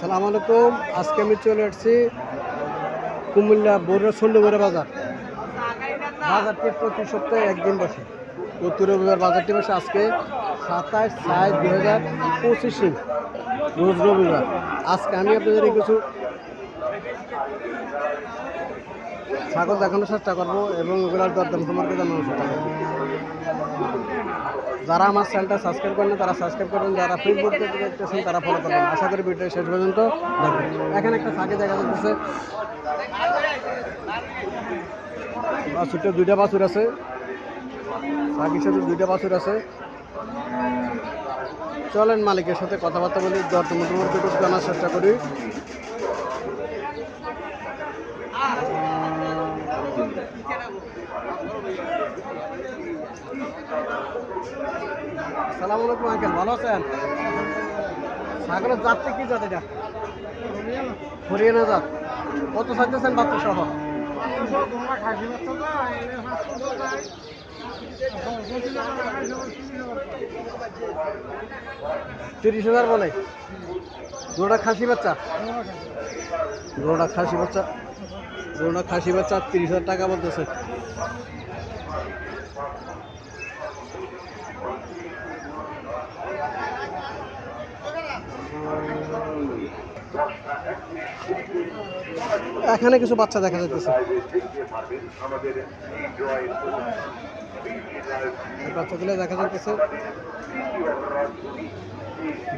আসসালামু আলাইকুম। আজকে আমি চলে এসেছি কুমিল্লা বড়ুয়া সন্ধ্যেবরা বাজার। বাজারটি প্রতি সপ্তাহে একদিন বসে। প্রতি রবিবার বাজারটি বসে আজকে সাতাশ সাত দুই হাজার পঁচিশে, রোজ রবিবার। আজকে আমি আপনাদের কিছু ছাগল দেখানোর চেষ্টা করব এবং ওগুলোর দরদাম সম্পর্কে জানানোর চেষ্টা করব। যারা আমার চ্যানেলটা সাবস্ক্রাইব করেন তারা সাবস্ক্রাইব করবেন, যারা ফেসবুক থেকে দেখতেছেন তারা ফলো করবেন। আশা করি ভিডিও শেষ পর্যন্ত দেখবেন। এখানে একটা সাথে দেখা যাচ্ছে দুইটা বাছুর আছে। সাকির সাথে দুইটা বাছুর আছে। চলেন মালিকের সাথে কথাবার্তা বলি দরদাম মোটামুটি জানার চেষ্টা করি। সালাম আলাইকুম, আঙ্কেল। ভালো আছেন? ছাগলের জাতটা কি জাত এটা? হরিয়ানা জাত। কত চাইতেছেন বাচ্চা সহ তিরিশ হাজার বলে। গরুটা খাসি বাচ্চা? গরুটা খাসি বাচ্চা। গরুটা খাসি বাচ্চা তিরিশ হাজার টাকা বলতেছে। এখানে কিছু বাচ্চা দেখা যাচ্ছে বাচ্চাগুলো দেখা যাচ্ছে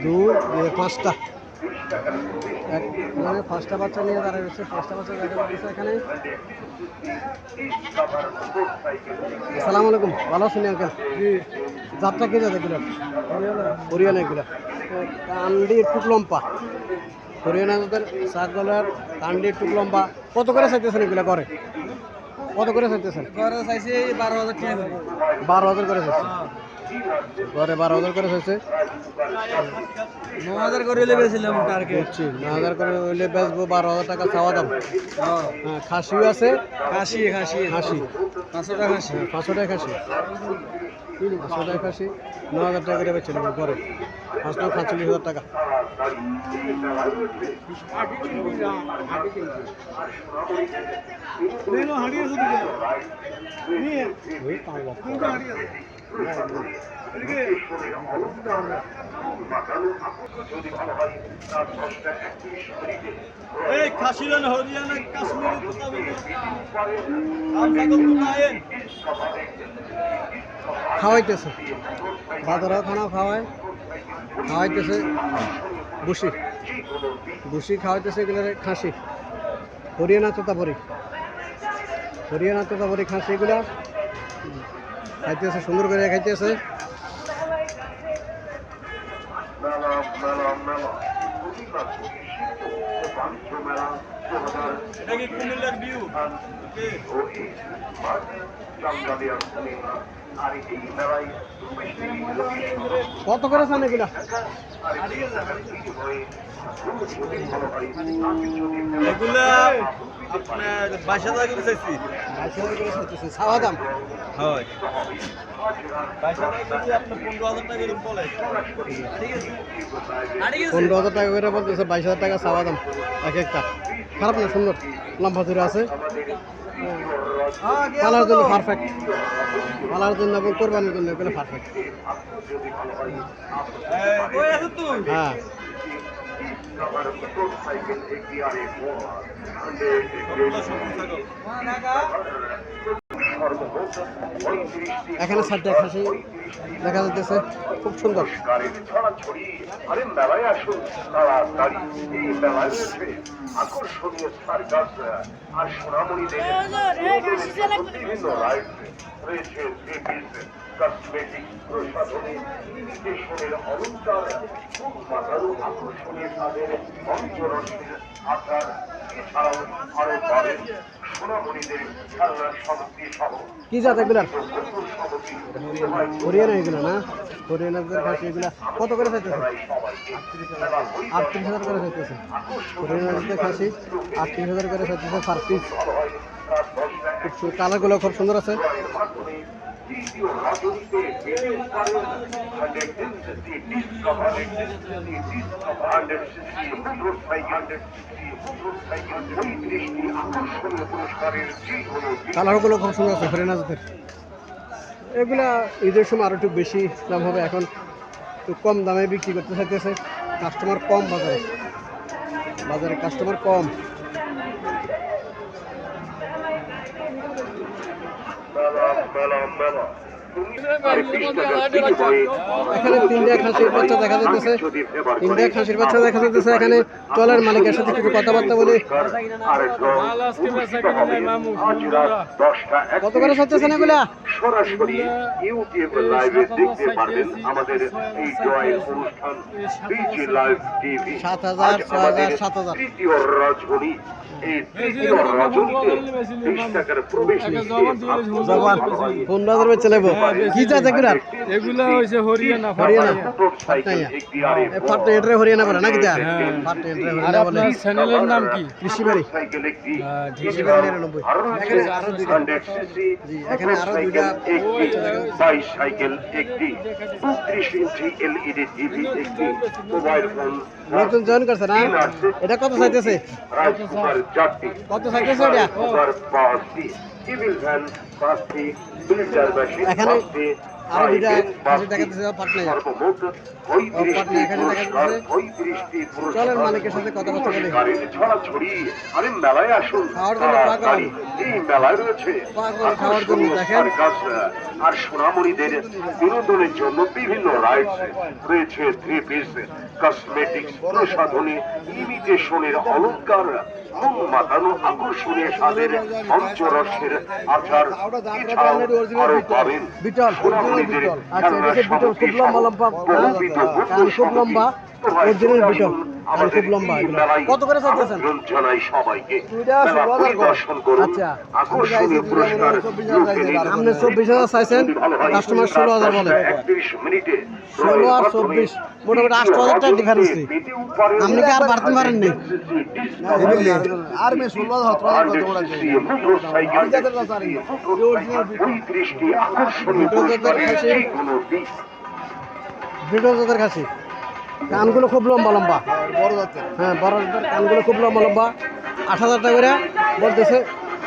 দুই পাঁচটা। এক মানে পাঁচটা বাচ্চা নিয়ে দাঁড়িয়ে রয়েছে পাঁচটা বাচ্চা দেখা যাচ্ছে এখানে। আসসালামু আলাইকুম। ভালো আছেন আঙ্কেল? যাত্রা কে যাবে এগুলো? হরিয়ানা এগুলো। কান্ডি একটু লম্পা হরিয়ানা যাদের ছাগলের কান্ডি একটু লম্বা। কত করে চাইতেছেন এগুলো করে কত করে চাইতেছেন? ঘরে বারো হাজার বারো হাজার করে চাইছে? ঘরে বারো হাজার করে চাইছে? ন হাজার করে লেগেছিলাম টার্গেট বুঝছি ন হাজার করে হইলে বেচবো বারো হাজার টাকা চাওয়া দাম। হ্যাঁ। খাসিও আছে। খাসি খাসি। খাসি। পাঁচশো টাকা খাসি। হ্যাঁ পাঁচশো টাকা খাসি। পাঁচশো টাকা খাসি। ন হাজার টাকা করে বেচে নেব ঘরে পাঁচশো পাঁচচল্লিশ হাজার টাকা। পাঁচ। এই খাসিরান হরিয়ানা কাশ্মীর খাওয়াইতেছে। বাজারা খানা খাওয়ায়। খাওয়াইতেছে বুসি বুসি খাওয়াইতেছে এগুলো খাসি। হরিয়ানা তোতাপুরি। হরিয়ানা তোতাপুরি খাসি এগুলা খাইতেছে সুন্দর করে খাইতেছে। এটা কি কুমিল্লার ভিউ কত করে চান এগুলা? এগুলা আপনার বাইশ হাজার করে চাইছি। বাইশ হাজার করে চাইতেছে ছাওয়া দাম? হয়। বাইশ হাজার করে আপনার পনেরো হাজার টাকা করে বলে পনেরো হাজার টাকা করে বলতেছে বাইশ হাজার টাকা চাওয়া দাম এক একটা। খারাপ না, সুন্দর। লম্বা ধরে আছে। পালার জন্য পারফেক্ট পালার জন্য এবং কোরবানির জন্য এগুলো পারফেক্ট হ্যাঁ। সাইকেল এখানে সাতটা খাসি দেখা যাচ্ছে খুব সুন্দর। আকর্ষণীয় আর বিভিন্ন রাইড রয়েছে আকর্ষণীয় তাদের কি জাত এগুলার? হরিয়ানা এগুলো না? হরিয়ানাদের খাসি এগুলা কত করে চাইতেছে আটত্রিশ হাজার করে চাইতেছে হরিয়ানাদের খাসি, আটত্রিশ হাজার করে চাইতেছে পার পিস কালারগুলো খুব সুন্দর আছে। তৃতীয় রজনীতে বিলিয়ন হরিয়ানা এগুলা ঈদের সময় আরও একটু বেশি দাম হবে, এখন একটু কম দামে বিক্রি করতে চাইতেছে। কাস্টমার কম বাজারে। বাজারে কাস্টমার কম। মেলা এখানে তিনটা খাসির বাচ্চা দেখা যাইতেছে। তিনটা খাসির বাচ্চা দেখা যাইতেছে। এখানে চলের মালিকের সাথে কিছু কথাবার্তা বলি। কত করে এগুলা? সরাসরি ইউটিউব লাইভে দেখতে পারবেন আমাদের এই জয়ের অনুষ্ঠান বিজি লাইভ টিভি সাত হাজার, ছয় হাজার, সাত হাজার। তৃতীয় রজনী এই তৃতীয় রজনীতে বিশ টাকার প্রবেশ জবান পনেরো হাজার বেচে নেব কি চাষ এগুলার এগুলা? হইছে হরিয়ানা হরিয়ানা। মোটরসাইকেল একটি আরে এ ফাটে এটারে হরিয়ানা বলে নাকি যা ফাটে এটারে হরিয়ানা বলে। চ্যানেলের নাম কি? কৃষি বাড়ি মোটরসাইকেল একটি কৃষি বাড়ি নিরানব্বই। এখানে আরও দুইটা। 100 সিসি জি, এখানে আরও দুইটা একটি বাইসাইকেল একটি 32 ইঞ্চি এলইডি টিভি একটি মোবাইল ফোন নতুন জয়েন করছে না? এটা কত চাইতেছে? কত চাইতেছে এটা? রাইস কুকার পাঁচটি পাঁচটি আরও দুইটা পাঁচটি, খাসি দেখা যাচ্ছে সর্বমোট পাটনা এখানে দেখা যাচ্ছে। পঁয়ত্রিশটি চলেন মালিকের সাথে কথাবার্তা বলি। ছড়াছড়ি আরে মেলায় আসুন খাওয়ার জন্য পাগল। এই মেলায় রয়েছে পাগল খাওয়ার জন্য দেখেন। আর সোনামণিদের বিনোদনের জন্য বিভিন্ন রাইডস রয়েছে থ্রি পিস কসমেটিক্স প্রসাধনী ইমিটেশনের অলঙ্কার মাতানো আকর্ষণীয় স্বাদের পঞ্চরসের আচার। এছাড়াও আরও পাবেন সোনামণিদের বিটল। আচ্ছা খুব লম্বা লম্বা? লম্বা অরিজিনাল বিটল। খুব লম্বা কত করে চাইতেছেন জানাই সবাইকে। দুইটা ষোলো হাজার করুন। আচ্ছা। আকর্ষণীয় পুরস্কার আপনি চব্বিশ হাজার চাইছেন কাস্টমার ষোলো হাজার বলে। ষোলো আর চব্বিশ। মোটামুটি হাজার টাকা ডিফারেন্স নেই। আপনি কি আর বাড়তে আর ষোলো দিক বিটল জাতের খাসি কানগুলো খুব লম্বা লম্বা। বড় জাতের হ্যাঁ বড় জাতের কানগুলো খুব লম্বা লম্বা। আট হাজার টাকা করে বলতেছে।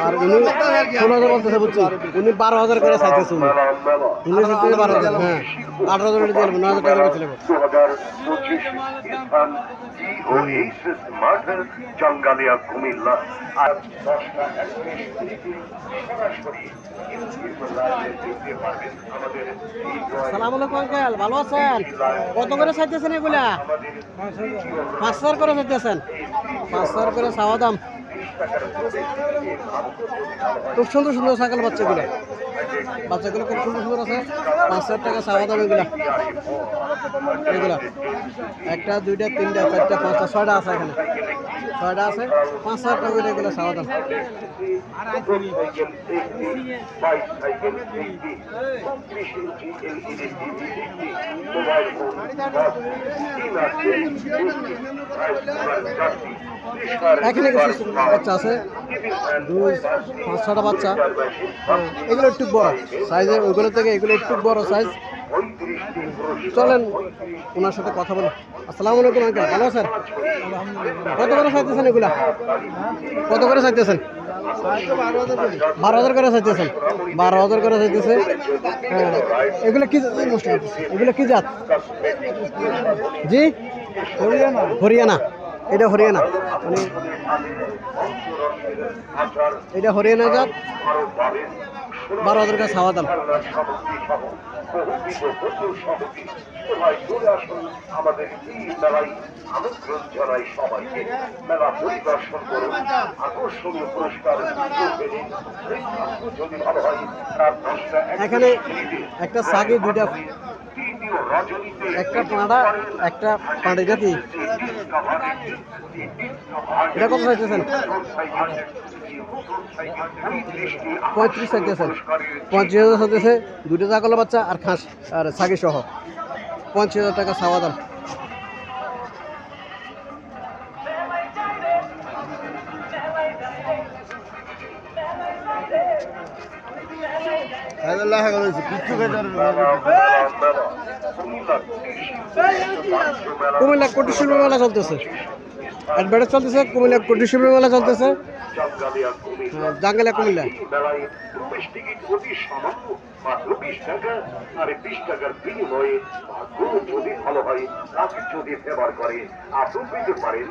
আর উনি ষোলো হাজার বলতেছে বুঝছি। উনি বারো হাজার করে চাইতেছে উনি। উনি বারো হাজার। হ্যাঁ। আঠারো হাজার দিয়ে ন টাকা বেঁচে কুমিল্লা আর সালাম আলাইকুম আঙ্কেল। ভালো আছেন? কত করে চাইতেছেন এগুলা? পাঁচ হাজার করে চাইতেছেন। পাঁচ হাজার করে চাওয়া দাম। খুব সুন্দর সুন্দর সাইকেল বাচ্চাগুলো। বাচ্চাগুলো খুব সুন্দর সুন্দর আছে। পাঁচ হাজার টাকা চাওয়া দাম এগুলা। এগুলা। একটা, দুইটা, তিনটা, চারটা, পাঁচটা, ছয়টা আছে এখানে। ছয়টা আছে। পাঁচ হাজার টাকা করে এগুলো চাওয়া দাম। মোবাইল ফোন এখানে বাচ্চা আছে। দুই পাঁচ ছটা বাচ্চা। হ্যাঁ, এগুলো একটু বড় সাইজে ওইগুলো থেকে এগুলো একটু বড় সাইজ। চলেন ওনার সাথে কথা বলি। আসসালামু আলাইকুম আঙ্কেল। ভালো আছেন? কত করে চাইতেছেন এগুলা? কত করে চাইতেছেন? বারো হাজার করে চাইতেছেন। বারো হাজার করে চাইতেছে। হ্যাঁ এগুলো কি এগুলো কি জাত? জি? হরিয়ানা হরিয়ানা। এটা হরিয়ানা। মানে এটা হরিয়ানা জাত বারো হাজার টাকা খাওয়া দাম। এখানে একটা সাগে, দুইটা একটা পাঁড়া, একটা পাঁড়ি জাতি। এটা কত চাইতেছেন পঁয়ত্রিশ চাইতেছেন পঁয়ত্রিশ হাজার চাইতেছে দুটো চাকলা বাচ্চা আর খাস আর সাগি সহ। পঞ্চাশ হাজার টাকা চাওয়া দাম। লেখা কুমিল্লা কোটি কুটির শিল্প মেলা চলতেছে। অ্যাডভার্টাইজ চলতেছে, কুমিল্লা কোটি শিল্প মেলা চলতেছে জাঙ্গালিয়া কুমিল্লা। টাকা, আর টাকার বিনিময়ে যদি ভালো হয় তাকে যদি ফেভার করে আপনি পেতে পারেন।